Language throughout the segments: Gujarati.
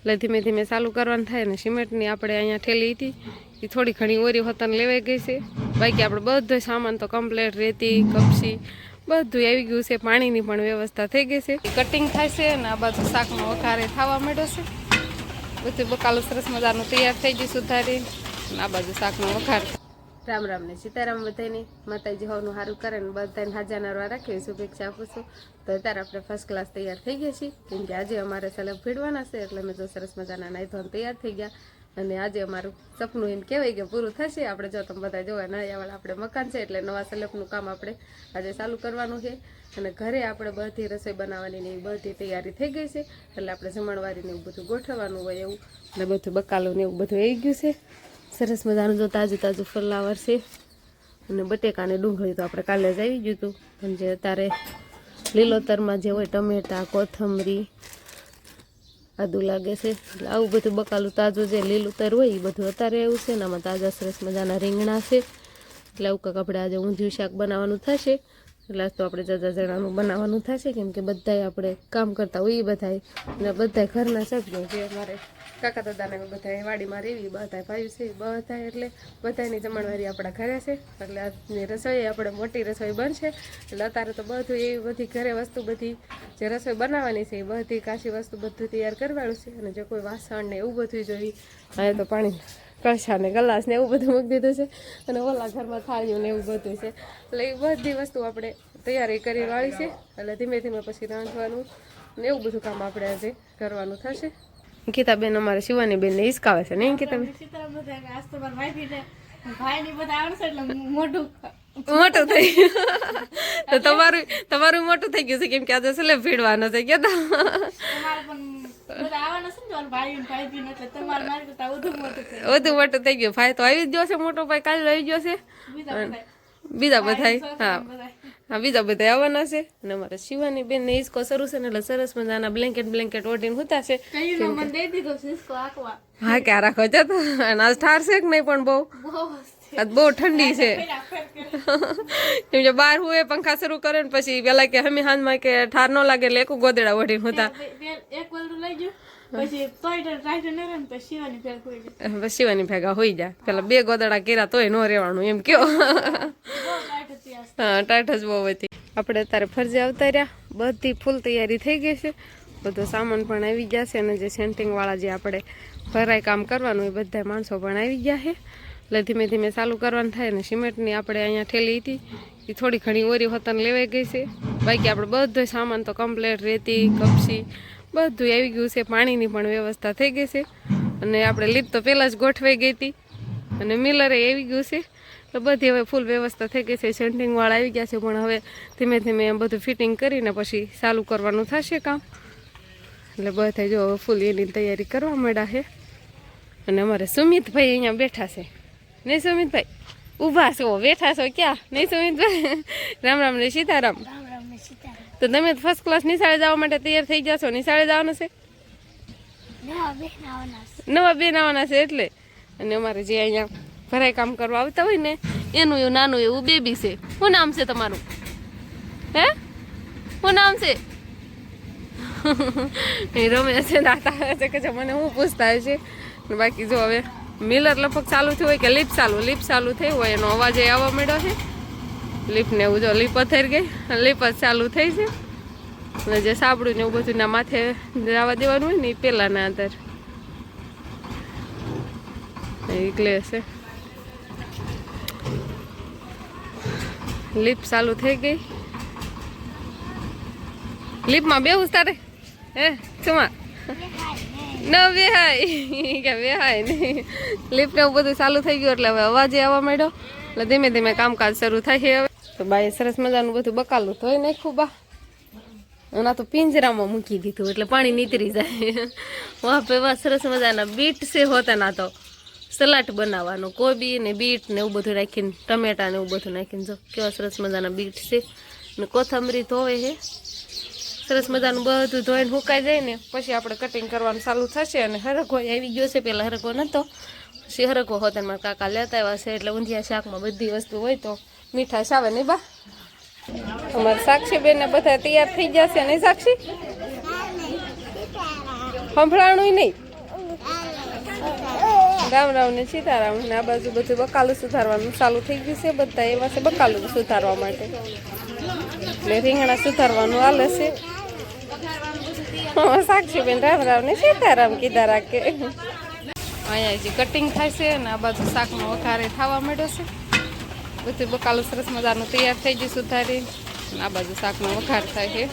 એટલે ધીમે ધીમે ચાલુ કરવાનું થાય ને સિમેન્ટની આપણે અહીંયા ઠેલી હતી, એ થોડી ઘણી ઓરી હોતાને લેવાઈ ગઈ છે. બાકી આપણે બધો સામાન તો કમ્પ્લેટ રેતી, કપસી, બધું આવી ગયું છે. પાણીની પણ વ્યવસ્થા થઈ ગઈ છે. કટિંગ થાય છે અને આ બાજુ શાકનો વઘારે થવા માંડ્યો છે. બધું બકાલું સરસ મજાનું તૈયાર થઈ ગયું સુધારી અને આ બાજુ શાકનો વઘાર રામ રામ ને સીતારામ બધાને માતાજી હોવાનું સારું કરે ને બધાને હાજર નરવા રાખીએ શુભેચ્છા આપું છું. તો અત્યારે આપણે ફર્સ્ટ ક્લાસ તૈયાર થઈ ગયા છીએ. કેમ કે આજે અમારે સલગ ભીડવાના છે, એટલે મેં તો સરસ મજાના નાઈ ધોન તૈયાર થઈ ગયા. અને આજે અમારું સપનું એમ કહેવાય કે પૂરું થશે. આપણે જો તમે બધા જોવા, નળિયાવાળા આપણે મકાન છે, એટલે નવા સલગનું કામ આપણે આજે ચાલુ કરવાનું છે. અને ઘરે આપણે બધી રસોઈ બનાવવાની ને બધી તૈયારી થઈ ગઈ છે. એટલે આપણે જમણવારીને એવું બધું ગોઠવવાનું હોય એવું. એટલે બધું બકાલું ને એવું બધું આવી ગયું છે. સરસ મજાનું જો તાજું તાજું ફ્લાવર છે. અને બટેકા ને ડુંગળી તો આપણે કાલે જ આવી ગયું હતું. પણ જે અત્યારે લીલોતરમાં જે હોય ટમેટા, કોથમરી, આદું લાગે છે. એટલે આવું બધું બકાલું તાજું જે લીલોતર હોય એ બધું અત્યારે એવું છે ને આમાં તાજા સરસ મજાના રીંગણા છે. એટલે આવું કંઈક આપણે આજે ઊંધિયું શાક બનાવવાનું થશે. એટલે તો આપણે જાજા જણાનું બનાવવાનું થશે, કેમ કે બધાય આપણે કામ કરતા હોઈએ બધાય. અને બધાય ઘરના સભ્યો જે અમારે કાકા દાદાને બધા વાડીમાં રહેવી બધા ભાઈ છે બધા એટલે બધાની જમણવારી આપણા ઘરે છે. એટલે આજની રસોઈ આપણે મોટી રસોઈ બનશે. એટલે અત્યારે તો બધું એવી બધી ઘરે વસ્તુ બધી જે રસોઈ બનાવવાની છે, એ બધી કાશી વસ્તુ બધું તૈયાર કરવાનું છે. અને જો કોઈ વાસણ ને એવું બધું જોઈએ હવે તો પાણી કળશા ગલાસને એવું બધું મૂકી દીધું છે. અને ઓલા ઘરમાં થાળીઓને એવું બધું છે. એટલે એ બધી વસ્તુ આપણે તૈયારી કરી વાળી છે. એટલે ધીમે ધીમે પછી રાંધવાનું ને એવું બધું કામ આપણે આજે કરવાનું થશે. ગીતાબેન અમારે શિવાની બેનને હિસકાવે છે ને ભાઈ ની બધા આવશે એટલે મોઢું મોટું થઈ ગયું. તો તમારું તમારું મોટું થઈ ગયું છે કેમ કે આજે સ્લેબ ભીડવાનો છે કે છે વધુ મોટું છે થઈ ગયું. ભાઈ તો આવી જ ગયો છે મોટો ભાઈ કાલે આવી ગયો છે. બીજા બધા હા. હા બીજા બધા આવવાના છે. અને અમારે શિવાની બેન ને હિસકો શરૂ છે ને એટલે સરસ મજાના બ્લેન્કેટ બ્લેન્કેટ ઓઢીને હુતા છે. હા ક્યાં રાખો તો. અને આજ ઠાર છે કે નહીં પણ બહુ? આજ બહુ ઠંડી છે. કેમ કે બહાર હોય પંખા શરૂ કરે ને પછી પેલા કે હમી હાંજમાં કે ઠાર ન લાગે એટલે એક ગોદડા ઓઢીને હુતા. એક લઈ પછી શિવાની ભેગા હોઈ જાય. પેલા બે ગોદડા કર્યા તોય ન રહેવાનું એમ કયો. હા ટાઈટ જ બહુ હતી. આપણે અત્યારે ફરજે આવતા રહ્યા. બધી ફૂલ તૈયારી થઈ ગઈ છે. બધો સામાન પણ આવી ગયા છે અને જે સેન્ટિંગ વાળા જે આપણે ભરાય કામ કરવાનું એ બધા માણસો પણ આવી ગયા છે. એટલે ધીમે ધીમે ચાલુ કરવાનું થાય ને સિમેન્ટની આપણે અહીંયા ઠેલી હતી. એ થોડી ઘણી ઓરી હોતાને લેવાઈ ગઈ છે. બાકી આપણે બધો સામાન તો કમ્પ્લેટ રેતી કપસી બધું આવી ગયું છે, પાણીની પણ વ્યવસ્થા થઈ ગઈ છે. અને આપણે લીપ તો પહેલાં જ ગોઠવાઈ ગઈ હતી. અને મિલરે આવી ગયું છે. તો બધી હવે ફૂલ વ્યવસ્થા થઈ ગઈ છે સેન્ટિંગવાળા આવી ગયા છે, પણ હવે ધીમે ધીમે બધું ફિટિંગ કરીને પછી ચાલુ કરવાનું થશે કામ. એટલે બધા જો હવે ફૂલ એની તૈયારી કરવા માંડ્યા છે. અને અમારે સુમિતભાઈ અહીંયા બેઠા છે. નહીં સુમિતભાઈ, ઊભા છો? બેઠા છો ક્યાં? નહીં સુમિતભાઈ, રામ રામ ને સીતારામ. રામ રામ ને સીતારામ. તો તમે ફર્સ્ટ ક્લાસ નિશાળે જવા માટે તૈયાર થઈ જશો. નિશાળે જવાનું છે? નવા બેન આવવાના છે. એટલે? અને અમારે જે અહીંયા ભરાય કામ કરવા આવતા હોય ને એનું એવું નાનું એવું બેબી છે. શું નામ છે તમારું? હે? શું નામ છે? એ રમે છે આવે છે કે મને હું પૂછતા હોય છે બાકી જો હવે મિલર લગભગ ચાલુ થયું હોય કે લીપ ચાલુ? લીપ ચાલુ થઈ હોય એનો અવાજ એ આવવા માંડ્યો છે. લીપ ને એવું જો લીપ અથેર ગઈ. લીપ ચાલુ થઈ છે. અને જે સાબડું ને એવું બધું ના માથે જવા દેવાનું હોય ને એ પહેલાંના અંદર. એટલે હશે લીપ ચાલુ થઈ ગઈ. લીપમાં બેવું તારે? હે સુમા ન વેહાય કે વેહાય નહીં લીપ ને એવું બધું ચાલુ થઈ ગયું એટલે હવે અવાજે આવવા માંડ્યો. એટલે ધીમે ધીમે કામકાજ શરૂ થાય છે હવે. તો બાએ સરસ મજાનું બધું બકાલું ધોઈ નાખ્યું બા. એના તો પિંજરામાં મૂકી દીધું, એટલે પાણી નીતરી જાય. વાહ પેવા સરસ મજાના બીટ છે હોતા ના તો. સલાડ બનાવવાનું, કોબી ને બીટ ને એવું બધું રાખીને ટમેટા ને એવું બધું નાખીને જો, કેવા સરસ મજાના બીટ છે. ને કોથમરી ધોવે છે. સરસ મજાનું બધું ધોઈને સુકાઈ જાય ને, પછી આપણે કટિંગ કરવાનું ચાલુ થશે અને હરકો આવી ગયો છે પહેલાં હરકો નહોતો પછી હરકો હોતા મારા કાકા લેતા આવ્યા છે, એટલે ઊંધિયા શાકમાં બધી વસ્તુ હોય તો મીઠાશ આવે નહીં બા? અમારે સાક્ષી બેન બધા તૈયાર થઈ જશે નહીં સાક્ષી? સંભળાણું નહીં. રામ રામ ને સીતારામ ને આ બાજુ બધું બકાલું સુધારવાનું ચાલુ થઈ ગયું છે બધા એવા છે બકાલું સુધારવા માટે. એટલે રીંગણા સુધારવાનું હાલે છે. હા, સાક્ષીબેન રામ રામ ને સીતારામ કીધા રાખે. અહીંયા જે કટિંગ થાય છે અને આ બાજુ શાકનો વઘારે થવા માંડ્યો છે. બધું બકાલું સરસ મજાનું તૈયાર થઈ ગયું સુધારી આ બાજુ શાકનો વઘાર થાય છે.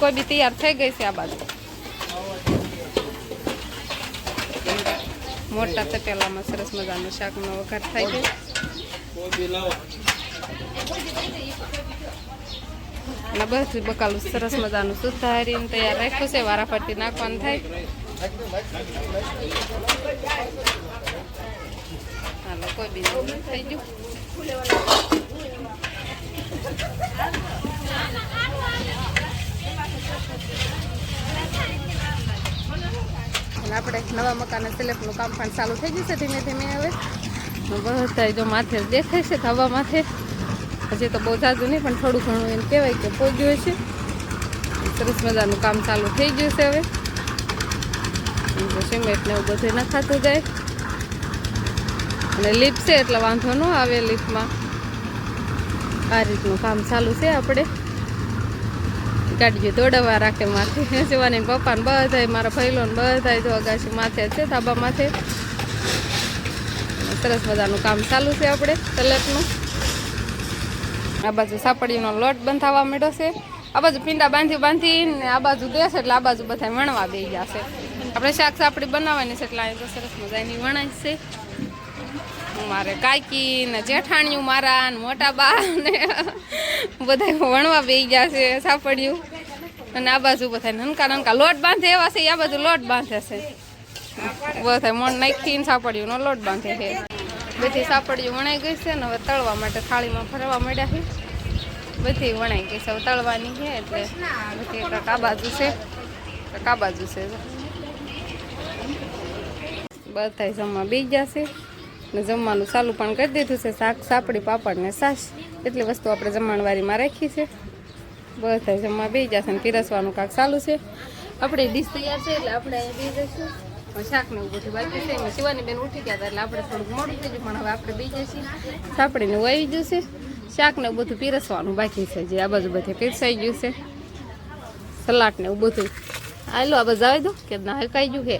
કોઈ બી તૈયાર થઈ ગઈ છે આ બાજુ. મોટા તપેલામાં સરસ મજાનું શાકનો વઘાર થાય છે. અને બધું બકાલું સરસ મજાનું સુધારીને તૈયાર રાખ્યું છે. વારાફરતી નાખવાનું થાય. કોઈ બી નવું થઈ ગયું. અને આપણે નવા મકાનના સ્લેબનું કામ પણ ચાલુ થઈ ગયું છે ધીમે ધીમે હવે. બધા જો માથે દેખાય છે હવા માથે. હજી તો બહુ જાજુ નહીં પણ થોડું ઘણું એમ કહેવાય કે પહોંચ્યું છે સરસ મજાનું કામ ચાલુ થઈ ગયું છે હવે. સિમેન્ટ ને એવું બધું નખાતું જાય. અને લીપ છે, એટલે વાંધો ન આવે લીપમાં આ રીતનું કામ ચાલુ છે આપણે. ગાડીઓ દોડવા રાખે માથે. શિવાની પપ્પાને બધાય બધા મારા ભાઈલોને બધાય બધા જો અગાશી માથે છે, ધાબા માથે. સરસ મજાનું કામ ચાલુ છે આપણે તલકનું આ બાજુ સાપડીનો લોટ બંધાવા મળ્યો છે. આ બાજુ પીંડા બાંધી બાંધીને આ બાજુ દેશે એટલે આ બાજુ બધા વણવા બે જશે આપણે શાક સાપડી બનાવવાની છે, એટલે તો સરસ મજાની વણાય છે. મારે કાકી ને જેઠાણીયું મારા ને મોટા બા ને બધા વણવા બે ગયા છે, સાપડ્યું. અને આ બાજુ બધા નનકા નનકા લોટ બાંધે એવા છે, આ બાજુ લોટ બાંધે છે. બધા મણ નાખીને સાપડ્યું લોટ બાંધે છે. બધી સાપડ્યું વણાઈ ગઈ છે ને હવે તળવા માટે થાળીમાં ફરવા મળ્યા છે. બધી વણાઈ ગઈ છે તળવાની છે એટલે બધી આ બાજુ છે કાંક બાજુ છે. બધા જમવા બી જશે ને જમવાનું ચાલુ પણ કરી દીધું છે. શાક, સાપડી, પાપડ ને સાસ એટલી વસ્તુ આપણે જમણવારીમાં રાખી છે. બધા જમવા બી જશે ને પીરસવાનું કાંક ચાલુ છે. આપણે ડીશ તૈયાર છે એટલે આપણે બે જઈશું. શાક ને બધું બાકી છે. એમાં શિવાની બેન ઉઠી ગયા હતા એટલે આપણે થોડુંક મોડું થઈ ગયું, પણ હવે આપણે બી જઈશું. સાપડીને વાવી છે. શાક ને બધું પીરસવાનું બાકી છે જે આ બાજુ બધે પીરસાઈ ગયું છે. સલાડ ને એવું બધું. લો આ બાજુ આવી દો કે ના હકાઈ ગયું કે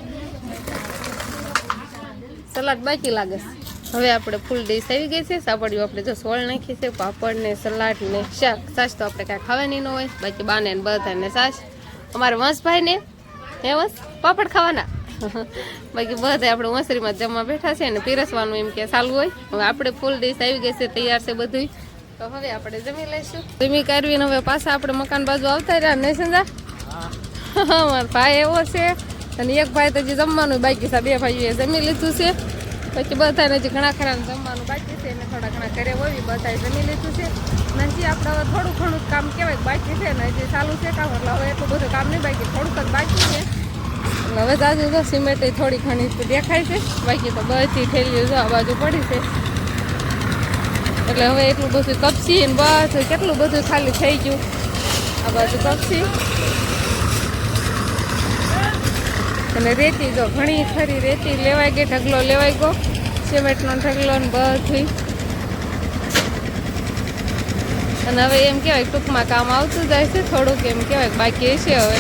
સલાડ બાકી લાગે છે. હવે આપણે ફૂલ ડીશ આવી ગઈ છે સાપડિયું આપણે જો સોળ નાખી છે, પાપડ ને સલાડ ને શાક. સાસ તો આપણે કાંઈ ખાવાની ન હોય, બાકી બાને બધાને સાસ. અમારા વંશભાઈ ને હે વંશ? પાપડ ખાવાના. બાકી બધા આપણે વંસરીમાં જમવા બેઠા છે ને પીરસવાનું એમ કે ચાલુ હોય. હવે આપણે ફૂલ ડીશ આવી ગઈ છે, તૈયાર છે બધું તો હવે આપણે જમી લઈશું. જમી કરવીને હવે પાછા આપણે મકાન બાજુ આવતા રહ્યા નહીં સંજા મારો ભાઈ એવો છે. અને એક ભાઈ તો જે જમવાનું બાકી છે, બે ભાઈઓએ જમી લીધું છે. પછી બધાને હજી ઘણા ખરા જમવાનું બાકી છે, એને થોડા ઘણા ઘરે હોય બધાએ જમી લીધું છે. નથી આપણે હવે થોડું ઘણું કામ કહેવાય બાકી છે ને, હજી ચાલુ છે કામ, એટલે હવે એટલું બધું કામ નહીં બાકી, થોડુંક જ બાકી છે. હવે દાદુ તો સિમેન્ટ થોડી ઘણી દેખાય છે. બાકી તો બધી થેલીઓ જો આ બાજુ પડી છે. એટલે હવે એટલું બધું કપસી ને બસ, કેટલું બધું ખાલી થઈ ગયું. આ બાજુ કપસી. અને રેતી જો ઘણી ખરી રેતી લેવાઈ ગઈ, ઢગલો લેવાઈ ગયો. સિમેન્ટનો ઢગલો ને બધી. અને હવે એમ કહેવાય ટૂંકમાં કામ આવતું જાય છે, થોડુંક એમ કહેવાય બાકી છે હવે.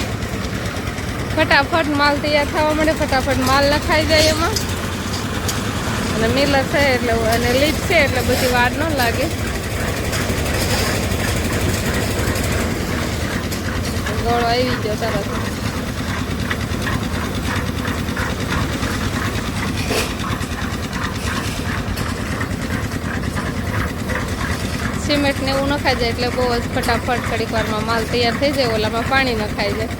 ફટાફટ માલ તૈયાર થવા માંડે, ફટાફટ માલ નખાઈ જાય એમાં. અને મિલર છે એટલે અને લીટ છે એટલે બધી વાર ન લાગે. ગોળો આવી ગયો તરત સિમેન્ટ ને એવું નખાઈ જાય એટલે બહુ જ ફટાફટ થોડીક વારમાં માલ તૈયાર થઈ જાય, ઓલામાં પાણી નખાઈ જાય.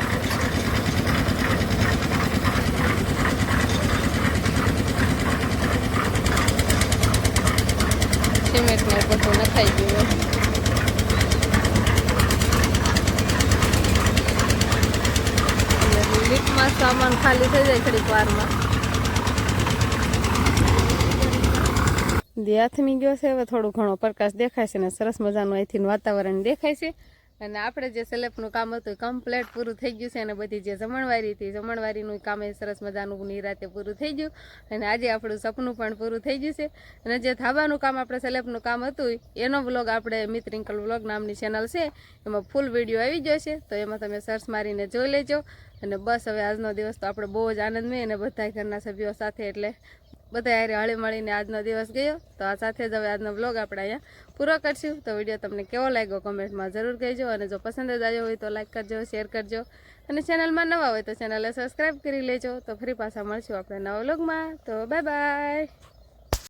સિમેન્ટ બધું નખાઈ ગયું લીટમાં સામાન ખાલી થઈ જાય થોડીક વારમાં. હાથમી ગયો છે, હવે થોડું ઘણો પ્રકાશ દેખાય છે ને સરસ મજાનું અહીંથી વાતાવરણ દેખાય છે. અને આપણે જે સેલેપનું કામ હતું એ કમ્પ્લેટ પૂરું થઈ ગયું છે અને બધી જે જમણવારી હતી જમણવારીનું કામ એ સરસ મજાનું નિરાતે પૂરું થઈ ગયું. અને આજે આપણું સપનું પણ પૂરું થઈ ગયું છે. અને જે ધાબાનું કામ આપણે સેલેપનું કામ હતું એનો વ્લોગ આપણે મિત્રિંકલ વ્લોગ નામની ચેનલ છે. એમાં ફૂલ વીડિયો આવી ગયો છે. તો એમાં તમે સર્ચ મારીને જોઈ લેજો. અને બસ હવે આજનો દિવસ તો આપણે બહુ જ આનંદમય અને બધા ઘરના સભ્યો સાથે એટલે બધા હારે હળી મળીને આજનો દિવસ ગયો. તો આ સાથે જ હવે આજનો બ્લોગ આપણે અહીંયા પૂરો કરશું. તો વીડિયો તમને કેવો લાગ્યો કમેન્ટમાં જરૂર કહેજો. અને જો પસંદ જ આવ્યો હોય તો લાઈક કરજો શેર કરજો. અને ચેનલમાં નવા હોય તો ચેનલને સબસ્ક્રાઈબ કરી લેજો. તો ફરી પાછા મળશું આપણે નવા બ્લોગમાં તો બાય બાય